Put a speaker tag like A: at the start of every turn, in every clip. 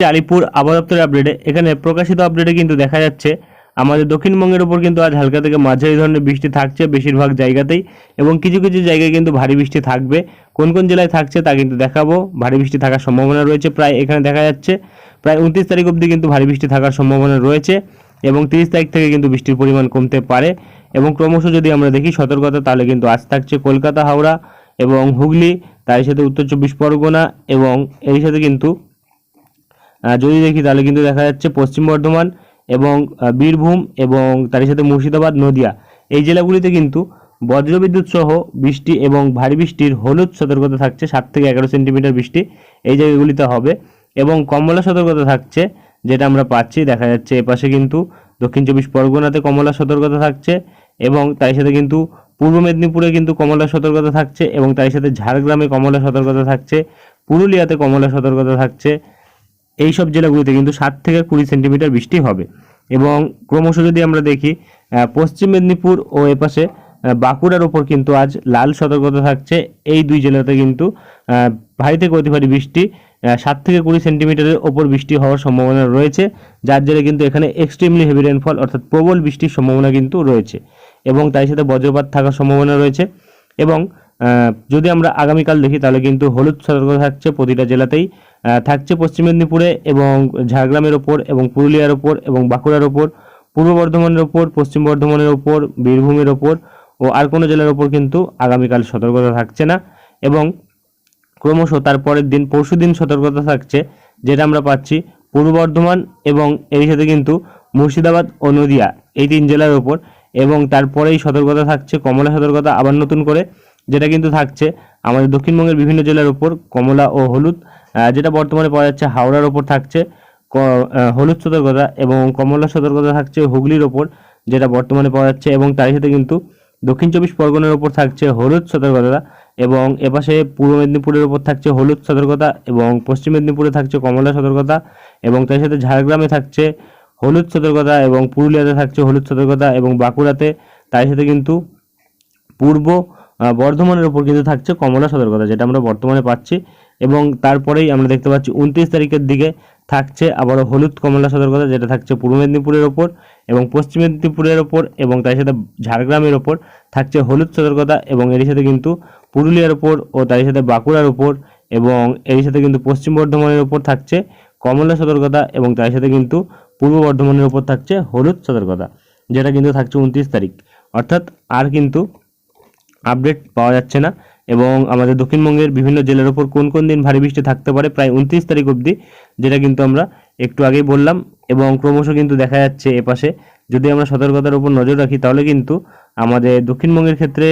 A: আলিপুর আবহাওয়া দপ্তরের আপডেটে এখানে প্রকাশিত আপডেটে কিন্তু দেখা যাচ্ছে, আমাদের দক্ষিণবঙ্গের উপর কিন্তু আজ হালকা থেকে মাঝারি ধরনের বৃষ্টি থাকছে বেশিরভাগ জায়গাতেই এবং কিছু কিছু জায়গায় কিন্তু ভারী বৃষ্টি থাকবে। কোন কোন জেলায় থাকছে তা কিন্তু দেখাবো। ভারী বৃষ্টি থাকার সম্ভাবনা রয়েছে প্রায়, এখানে দেখা যাচ্ছে প্রায় উনত্রিশ তারিখ অবধি কিন্তু ভারী বৃষ্টি থাকার সম্ভাবনা রয়েছে এবং তিরিশ তারিখ থেকে কিন্তু বৃষ্টির পরিমাণ কমতে পারে এবং ক্রমশ যদি আমরা দেখি সতর্কতা, তাহলে কিন্তু আজ থাকছে কলকাতা, হাওড়া এবং হুগলি তার সাথে উত্তর চব্বিশ পরগনা এবং এর সাথে কিন্তু যদি দেখি তাহলে কিন্তু দেখা যাচ্ছে পশ্চিম বর্ধমান এবং বীরভূম এবং তার সাথে মুর্শিদাবাদ, নদিয়া। এই জেলাগুলিতে কিন্তু বজ্রবিদ্যুৎ সহ বৃষ্টি এবং ভারী বৃষ্টির হলুদ সতর্কতা থাকছে, সাত থেকে এগারো সেন্টিমিটার বৃষ্টি এই জায়গাগুলিতে হবে এবং কমলা সতর্কতা থাকছে, যেটা আমরা পাচ্ছি। দেখা যাচ্ছে এপাশে কিন্তু দক্ষিণ চব্বিশ পরগনাতে কমলা সতর্কতা থাকছে এবং তার সাথে কিন্তু পূর্ব মেদিনীপুরে কিন্তু কমলা সতর্কতা থাকছে এবং তার সাথে ঝাড়গ্রামে কমলা সতর্কতা থাকছে, পুরুলিয়াতে কমলা সতর্কতা থাকছে। এই সব জেলাগুলিতে কিন্তু সাত থেকে কুড়ি সেন্টিমিটার বৃষ্টি হবে। এবং ক্রমশ যদি আমরা দেখি পশ্চিম মেদিনীপুর ও এপাশে বাঁকুড়ার ওপর কিন্তু আজ লাল সতর্কতা থাকছে। এই দুই জেলাতে কিন্তু ভারী থেকে অতি ভারী বৃষ্টি সাত থেকে কুড়ি সেন্টিমিটারের ওপর বৃষ্টি হওয়ার সম্ভাবনা রয়েছে। যার জেরে কিন্তু এখানে এক্সট্রিমলি হেভি রেনফল অর্থাৎ প্রবল বৃষ্টির সম্ভাবনা কিন্তু রয়েছে। এবং তার সাথে বজ্রপাত থাকার সম্ভাবনা রয়েছে। এবং যদি আমরা আগামীকাল দেখি, তাহলে কিন্তু হলুদ সতর্কতা থাকছে প্রতিটা জেলাতেই। থাকছে পশ্চিম মেদিনীপুরে এবং ঝাড়গ্রামের ওপর এবং পুরুলিয়ার ওপর এবং বাঁকুড়ার ওপর, পূর্ব বর্ধমানের ওপর, পশ্চিম বর্ধমানের ওপর, বীরভূমের ওপর ও আর কোনো জেলার ওপর কিন্তু আগামীকাল সতর্কতা থাকছে না। এবং ক্রমশ তারপরের দিন, পরশু দিন সতর্কতা থাকছে, যেটা আমরা পাচ্ছি পূর্ব বর্ধমান এবং এর সাথে কিন্তু মুর্শিদাবাদ ও নদিয়া, এই তিন জেলার ওপর। এবং তারপরেই সতর্কতা থাকছে, কমলা সতর্কতা আবার নতুন করে। যেটা কিন্তু থাকছে আমাদের দক্ষিণবঙ্গের বিভিন্ন জেলার ওপর কমলা ও হলুদ যেটা বর্তমানে পাওয়া যাচ্ছে হাওড়ার ওপর থাকছে হলুদ সতর্কতা এবং কমলা সতর্কতা থাকছে হুগলির ওপর যেটা বর্তমানে পাওয়া যাচ্ছে এবং তার সাথে কিন্তু দক্ষিণ চব্বিশ পরগনার ওপর থাকছে হলুদ সতর্কতা এবং এপাশে পূর্ব মেদিনীপুরের ওপর থাকছে হলুদ সতর্কতা এবং পশ্চিম মেদিনীপুরে থাকছে কমলা সতর্কতা এবং তার সাথে ঝাড়গ্রামে থাকছে হলুদ সতর্কতা এবং পুরুলিয়াতে থাকছে হলুদ সতর্কতা এবং বাঁকুড়াতে তার সাথে কিন্তু পূর্ব বর্ধমানের ওপর কিন্তু থাকছে কমলা সতর্কতা, যেটা আমরা বর্তমানে পাচ্ছি। এবং তারপরেই আমরা দেখতে পাচ্ছি উনত্রিশ তারিখের দিকে থাকছে আবারও হলুদ কমলা সতর্কতা, যেটা থাকছে পূর্ব মেদিনীপুরের ওপর এবং পশ্চিম মেদিনীপুরের ওপর এবং তার সাথে ঝাড়গ্রামের ওপর থাকছে হলুদ সতর্কতা এবং এর সাথে কিন্তু পুরুলিয়ার ওপর ও তার সাথে বাঁকুড়ার ওপর এবং এর সাথে কিন্তু পশ্চিম বর্ধমানের ওপর থাকছে কমলা সতর্কতা এবং তার সাথে কিন্তু পূর্ব বর্ধমানের ওপর থাকছে হলুদ সতর্কতা, যেটা কিন্তু থাকছে উনত্রিশ তারিখ। অর্থাৎ আর কিন্তু আপডেট পাওয়া যাচ্ছে না এবং আমাদের দক্ষিণবঙ্গের বিভিন্ন জেলার ওপর কোন কোন দিন ভারী বৃষ্টি থাকতে পারে প্রায় উনত্রিশ তারিখ অবধি, যেটা কিন্তু আমরা একটু আগেই বললাম এবং ক্রমশ কিন্তু দেখা যাচ্ছে এপাশে। যদি আমরা সতর্কতার উপর নজর রাখি তাহলে কিন্তু আমাদের দক্ষিণবঙ্গের ক্ষেত্রে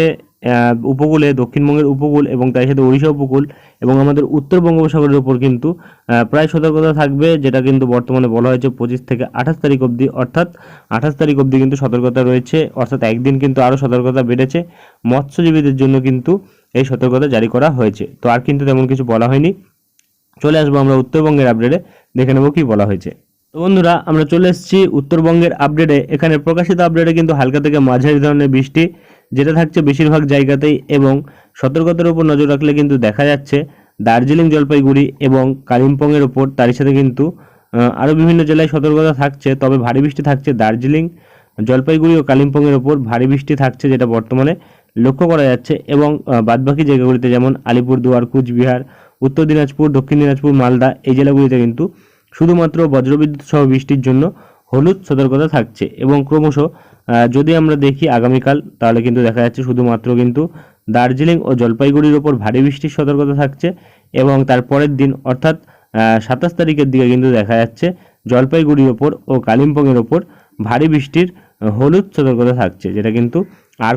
A: উপকূলে দক্ষিণবঙ্গের উপকূল এবং তার সাথে ওড়িশা উপকূল এবং আমাদের উত্তর বঙ্গোপসাগরের উপর কিন্তু প্রায় সতর্কতা থাকবে, যেটা কিন্তু বর্তমানে বলা হয়েছে পঁচিশ থেকে আঠাশ তারিখ অবধি, অর্থাৎ আঠাশ তারিখ অবধি কিন্তু সতর্কতা রয়েছে, অর্থাৎ একদিন কিন্তু আরও সতর্কতা বেড়েছে। মৎস্যজীবীদের জন্য কিন্তু এই সতর্কতা জারি করা হয়েছে। তো আর কিন্তু তেমন কিছু বলা হয়নি। চলে আসব আমরা উত্তরবঙ্গের আপডেটে দেখে নেব কি বলা হয়েছে। তো বন্ধুরা, আমরা চলে এসেছি উত্তরবঙ্গের আপডেটে এখানে প্রকাশিত আপডেটে কিন্তু হালকা থেকে মাঝারি ধরনের বৃষ্টি। যেটা থাকছে বেশিরভাগ জায়গাতেই এবং সতর্কতার উপর নজর রাখলে কিন্তু দেখা যাচ্ছে দার্জিলিং জলপাইগুড়ি এবং কালিম্পংয়ের ওপর তারই সাথে কিন্তু আরও বিভিন্ন জেলায় সতর্কতা থাকছে। তবে ভারী বৃষ্টি থাকছে দার্জিলিং, জলপাইগুড়ি ও কালিম্পংয়ের ওপর ভারী বৃষ্টি থাকছে যেটা বর্তমানে লক্ষ্য করা যাচ্ছে এবং বাদবাকি জায়গাগুলিতে যেমন আলিপুরদুয়ার, কুচবিহার, উত্তর দিনাজপুর, দক্ষিণ দিনাজপুর, মালদা এই জেলাগুলিতে কিন্তু শুধুমাত্র বজ্রবিদ্যুৎ সহ বৃষ্টির জন্য হলুদ সতর্কতা থাকছে এবং ক্রমশ যদি আমরা দেখি আগামীকাল, তাহলে কিন্তু দেখা যাচ্ছে শুধুমাত্র কিন্তু দার্জিলিং ও জলপাইগুড়ির ওপর ভারী বৃষ্টির সতর্কতা থাকছে এবং তারপরের দিন, অর্থাৎ সাতাশ তারিখের দিকে কিন্তু দেখা যাচ্ছে জলপাইগুড়ির ওপর ও কালিম্পংয়ের ওপর ভারী বৃষ্টির হলুদ সতর্কতা থাকছে, যেটা কিন্তু আর